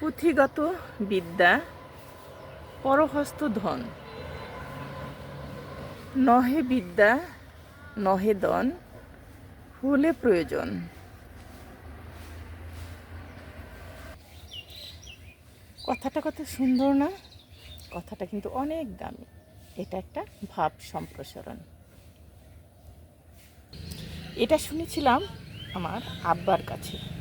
পুঁথিগত বিদ্যা, পরহস্ত ধন। নহে বিদ্যা, নহে দন হলে প্রয়োজন। কথাটা কত সুন্দর না? কথাটা কিন্তু অনেক দামি। এটা একটা ভাব সম্প্রসারণ। এটা শুনেছিলাম আমার আব্বার কাছে।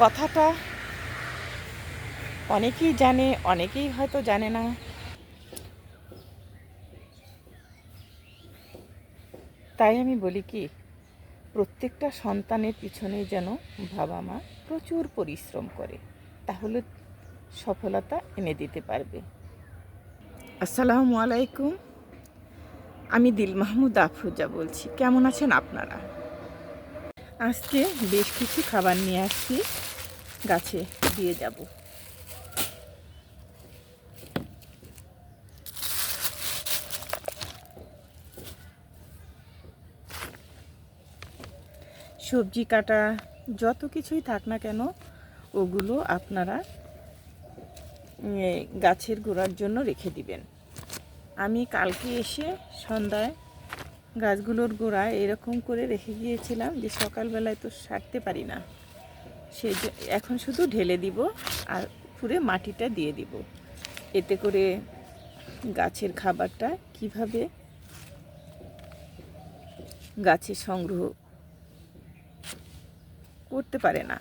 কথাটা অনেকেই জানে, অনেকেই হয়তো জানে না। তাই আমি বলি কি, প্রত্যেকটা সন্তানের পিছনে যেন বাবা মা প্রচুর পরিশ্রম করে, তাহলে সফলতা এনে দিতে পারবে। আসসালামু আলাইকুম। আমি দিল মাহমুদ আফরোজা বলছি। কেমন আছেন আপনারা? আজকে বেশ কিছু খাবার নিয়ে আসছি। গাছে দিয়ে যাব। সবজি কাটা যত কিছুই থাক না কেন, ওগুলো আপনারা গাছের গোড়ার জন্য রেখে দিবেন। আমি কালকে এসে সন্ধ্যায় গাছগুলোর গোড়ায় এরকম করে রেখে গিয়েছিলাম যে সকালবেলায় তো সারতে পারি না। সে এখন শুধু ঢেলে দিব আর পুরে মাটিটা দিয়ে দিব। এতে করে গাছের খাবারটা কীভাবে গাছে সংগ্রহ করতে পারে না,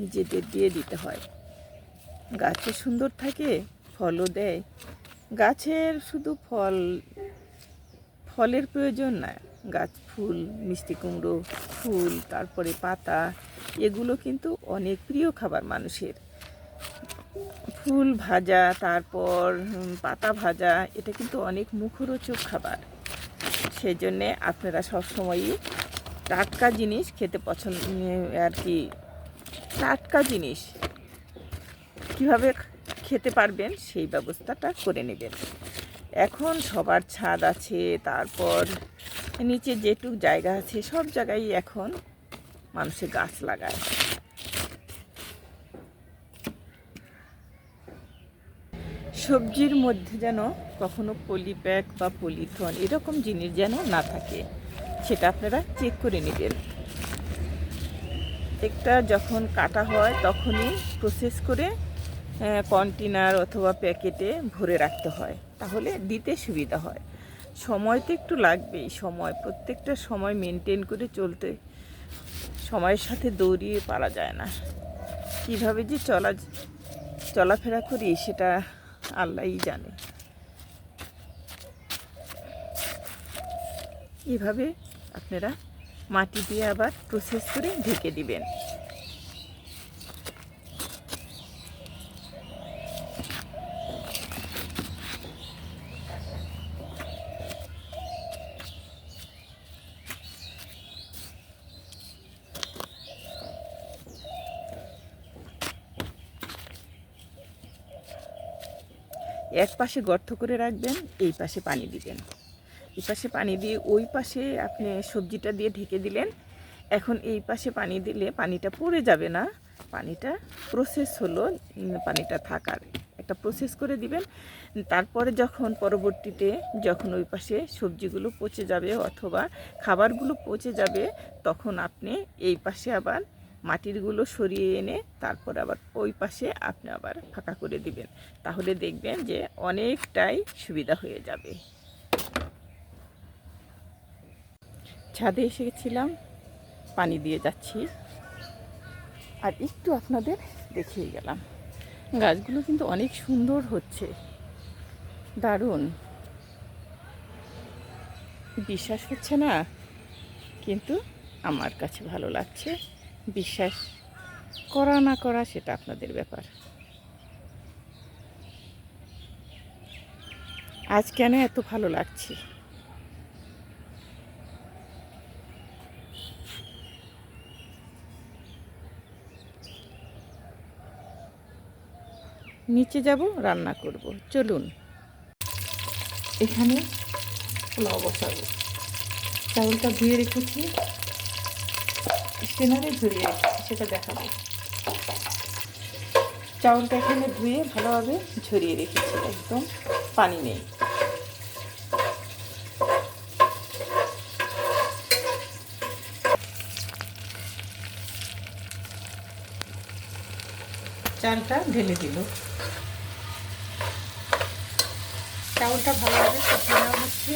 নিজেদের দিয়ে দিতে হয়। গাছে সুন্দর থাকে, ফলও দেয়। গাছের শুধু ফল ফলের প্রয়োজন না। গাছ ফুল, মিষ্টি কুমড়ো, ফুল, তারপরে পাতা, এগুলো কিন্তু অনেক প্রিয় খাবার মানুষের। ফুল ভাজা, তারপর পাতা ভাজা, এটা কিন্তু অনেক মুখরোচক খাবার। সেই জন্যে আপনারা সবসময়ই টাটকা জিনিস খেতে পছন্দ আর কি, টাটকা জিনিস কীভাবে খেতে পারবেন সেই ব্যবস্থাটা করে নেবেন। এখন সবার ছাদ আছে, তারপর নিচে যেটুক জায়গা আছে, সব জায়গায় এখন মানুষে গাছ লাগায়। সবজির মধ্যে যেন কখনো পলিপ্যাক বা পলিথন এরকম জিনিস যেন না থাকে, সেটা আপনারা চেক করে নেবেন। একটা যখন কাটা হয়, তখনই প্রসেস করে কন্টেনার অথবা প্যাকেটে ভরে রাখতে হয়, তাহলে দিতে সুবিধা হয়। সময় তো একটু লাগবেই, সময়, প্রত্যেকটা সময় মেনটেন করে চলতে সময়ের সাথে দৌড়িয়ে পারা যায় না। কীভাবে যে চলা, চলাফেরা করি সেটা আল্লাহই জানে। এভাবে আপনারা মাটি দিয়ে আবার প্রসেস করে ঢেকে দিবেন। এক পাশে গর্ত করে রাখবেন, এই পাশে পানি দিবেন। এই পাশে পানি দিয়ে ওই পাশে আপনি সবজিটা দিয়ে ঢেকে দিলেন। এখন এই পাশে পানি দিলে পানিটা পড়ে যাবে না। পানিটা প্রসেস হলো পানিটা থাকার। একটা প্রসেস করে দিবেন। তারপরে যখন পরবর্তীতে যখন ওই পাশে সবজিগুলো পচে যাবে অথবা খাবারগুলো পচে যাবে, তখন আপনি এই পাশে আবার মাটিরগুলো সরিয়ে এনে তারপর আবার ওই পাশে আপনি আবার ফাঁকা করে দিবেন। তাহলে দেখবেন যে অনেকটাই সুবিধা হয়ে যাবে। ছাদে এসে গেছিলাম পানি দিয়ে যাচ্ছি। আর একটু আপনাদের দেখিয়ে গেলাম। গাছগুলো কিন্তু অনেক সুন্দর হচ্ছে। দারুণ। বিশ্বাস হচ্ছে না, কিন্তু আমার কাছে ভালো লাগছে। বিশ্বাস করা না করা সেটা আপনাদের ব্যাপার। আজ কেন এত ভালো লাগছে? নিচে যাব, রান্না করব। চলুন। এখানে পোলাও বসাবো। চাউলটা ধুয়ে রেখেছি। স্টেনারে ঝরিয়ে সেটা দেখাবো। চাউলটা এখানে ধুয়ে ভালোভাবে ঝরিয়ে রেখেছি, একদম পানি নেই। চালটা ঢেলে দিল। চাউলটা ভালোভাবে হচ্ছে।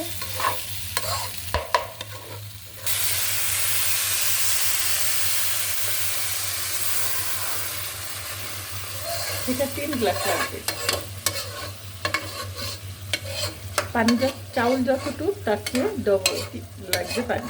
এটা তিন গ্লাস লাগবে। পানি চাউল যতটুক, তার চেয়ে ডবল লাগবে পানি।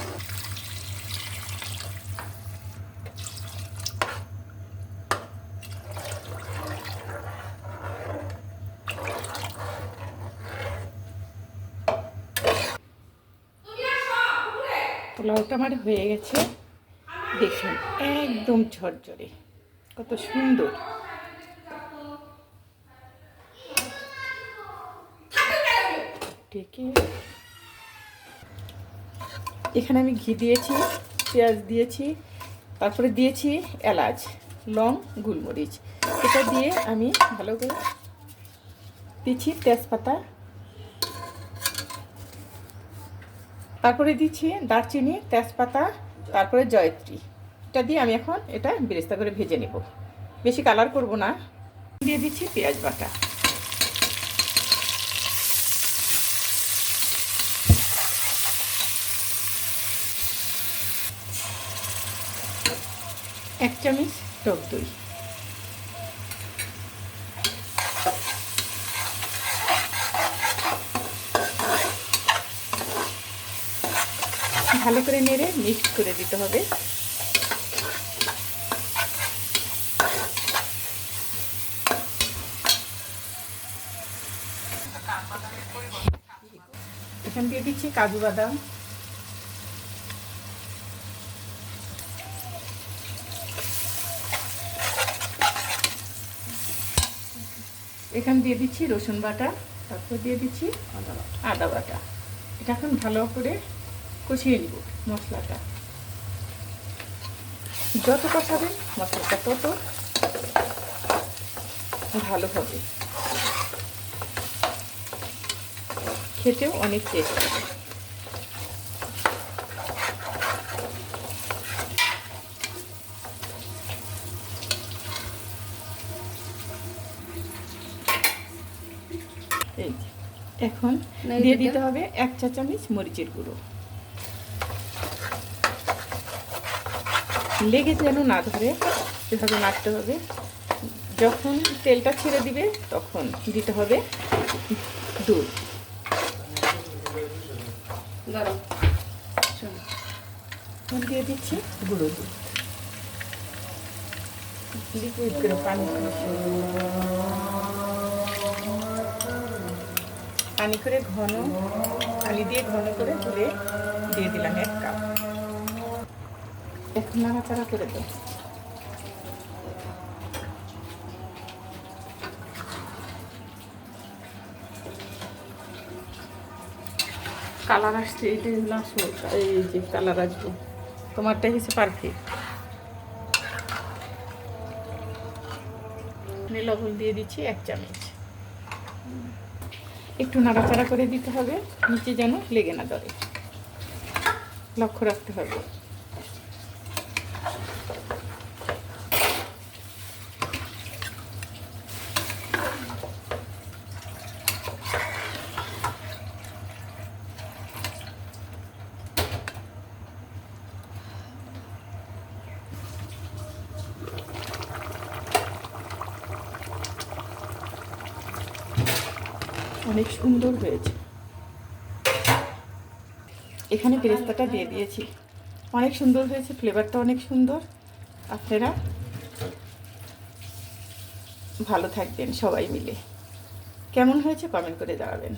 পোলাওটা আমার হয়ে গেছে। দেখুন, একদম ঝরঝরে, কত সুন্দর। ডেকে এখানে আমি ঘি দিয়েছি, পেঁয়াজ দিয়েছি, তারপরে দিয়েছি এলাচ, লং, গোলমরিচ। এটা দিয়ে আমি ভালো করে দিচ্ছি তেজপাতা। তারপরে দিচ্ছি দারচিনি, তেজপাতা, তারপরে জয়ত্রী। এটা দিয়ে আমি এখন এটা বেরেস্তা করে ভেজে নেব। বেশি কালার করব না। দিয়ে দিচ্ছি পেঁয়াজ বাটা। এক চামচ টক দই। ভালো করে নেড়ে মিক্স করে দিতে হবে। এখান দিয়ে দিচ্ছি কাজু বাদাম। এখান দিয়ে দিচ্ছি রসুন বাটা তারপর দিয়ে দিচ্ছি আদা বাটা। এটা এখন ভালো করে কষিয়ে নিব মশলাটা। যত কষাবে মশলাটা তত ভালো হবে। খেতেও অনেক টেস্ট এই এখন দিয়ে দিতে হবে এক চা চামচ মরিচের গুঁড়ো। লেগে যেন না ধরে এভাবে নাড়তে হবে। যখন তেলটা ছেড়ে দিবে তখন দিতে হবে দুধ দিয়ে দিচ্ছি গুঁড়ো দুধ লিকুইড করে পানি। পানি করে ঘন পানি দিয়ে ঘন করে তুলে দিয়ে দিলাম এক কাপ। এখন নাড়াচাড়া করে দেব। কালার আসছে এটা হলো এই যে কালার আসবে। তোমারটা হচ্ছে পারফেক্ট লবণ দিয়ে দিচ্ছি এক চামচ। একটু নাড়াচাড়া করে দিতে হবে নিচে যেন লেগে না ধরে। লক্ষ্য রাখতে হবে। অনেক সুন্দর হয়েছে। এখানে বেরেস্তাটা দিয়ে দিয়েছি। অনেক সুন্দর হয়েছে ফ্লেভারটা অনেক সুন্দর। আপনারা ভালো থাকবেন সবাই মিলে। কেমন হয়েছে কমেন্ট করে জানাবেন।